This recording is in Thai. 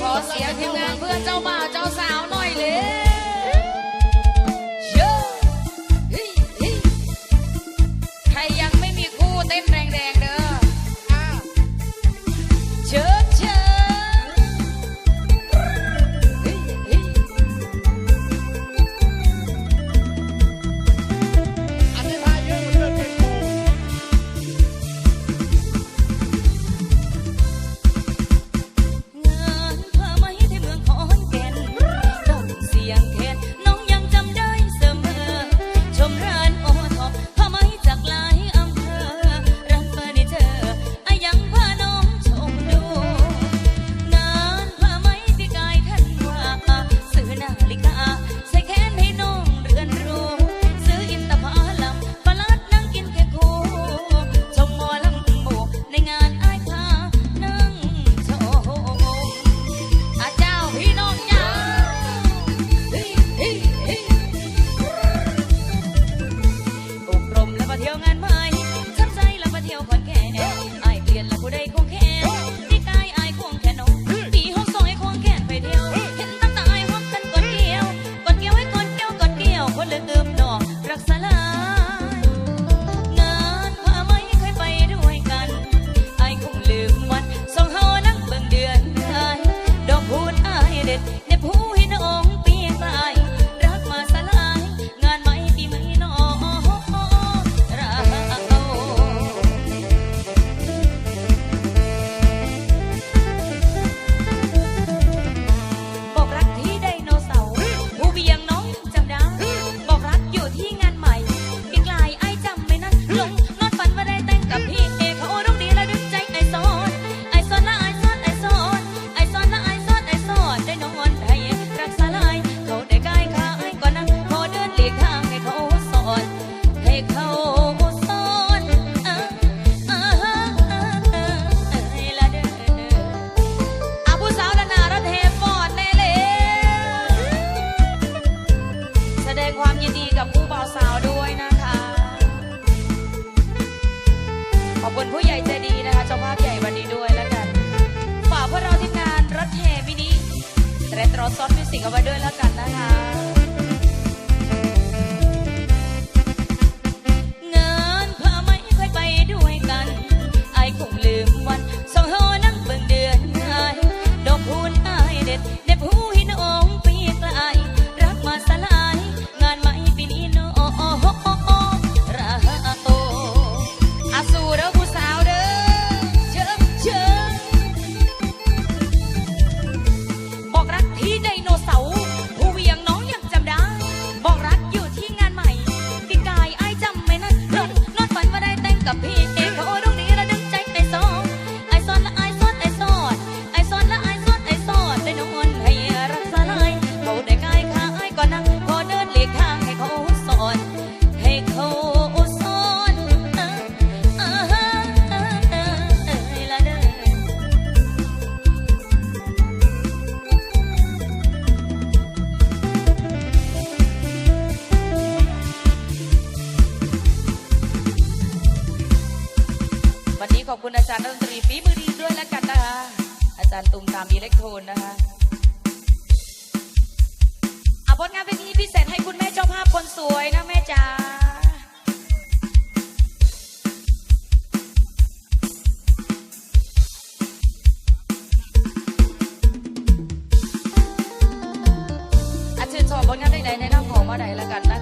ขอเสียงทีมงานเพื่อเจ้าบ่าว Привет! ซอสมิวสิกเอาไว้ด้วยแล้วกันนะคะ นนะคะอาผลงานเพลงนี้พิเศษให้คุณแม่เจ้าภาพคนสวยนะแม่จ๋าอาชื่นชอบผลงานเพลงไหนในน้ำหอมมาไหนแล้วกันนะ